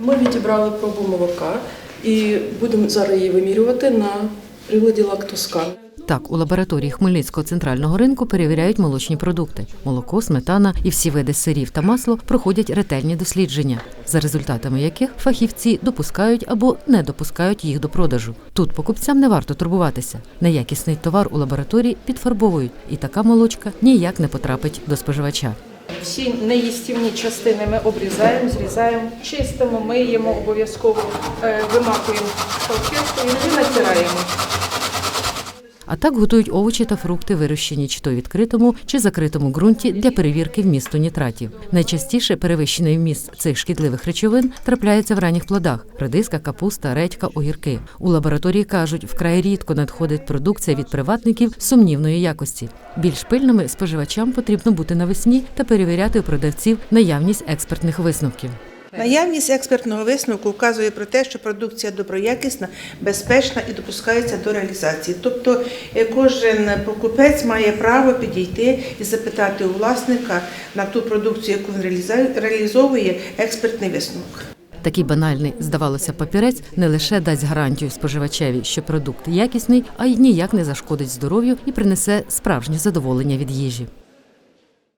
Ми відібрали пробу молока і будемо зараз її вимірювати на приладі лактоскан. Так, у лабораторії Хмельницького центрального ринку перевіряють молочні продукти. Молоко, сметана і всі види сирів та масло проходять ретельні дослідження, за результатами яких фахівці допускають або не допускають їх до продажу. Тут покупцям не варто турбуватися. Неякісний товар у лабораторії підфарбовують, і така молочка ніяк не потрапить до споживача. Всі неїстівні частини ми обрізаємо, зрізаємо, чистимо, миємо, обов'язково е, вимакуємо салфеткою і натираємо. А так готують овочі та фрукти, вирощені чи то відкритому, чи закритому ґрунті для перевірки вмісту нітратів. Найчастіше перевищений вміст цих шкідливих речовин трапляється в ранніх плодах: редиска, капуста, редька, огірки. У лабораторії кажуть, вкрай рідко надходить продукція від приватників сумнівної якості. Більш пильними споживачам потрібно бути навесні та перевіряти у продавців наявність експертних висновків. Наявність експертного висновку вказує про те, що продукція доброякісна, безпечна і допускається до реалізації. Тобто е, кожен покупець має право підійти і запитати у власника на ту продукцію, яку він реалізовує, експертний висновок. Такий банальний, здавалося, папірець не лише дасть гарантію споживачеві, що продукт якісний, а й ніяк не зашкодить здоров'ю і принесе справжнє задоволення від їжі.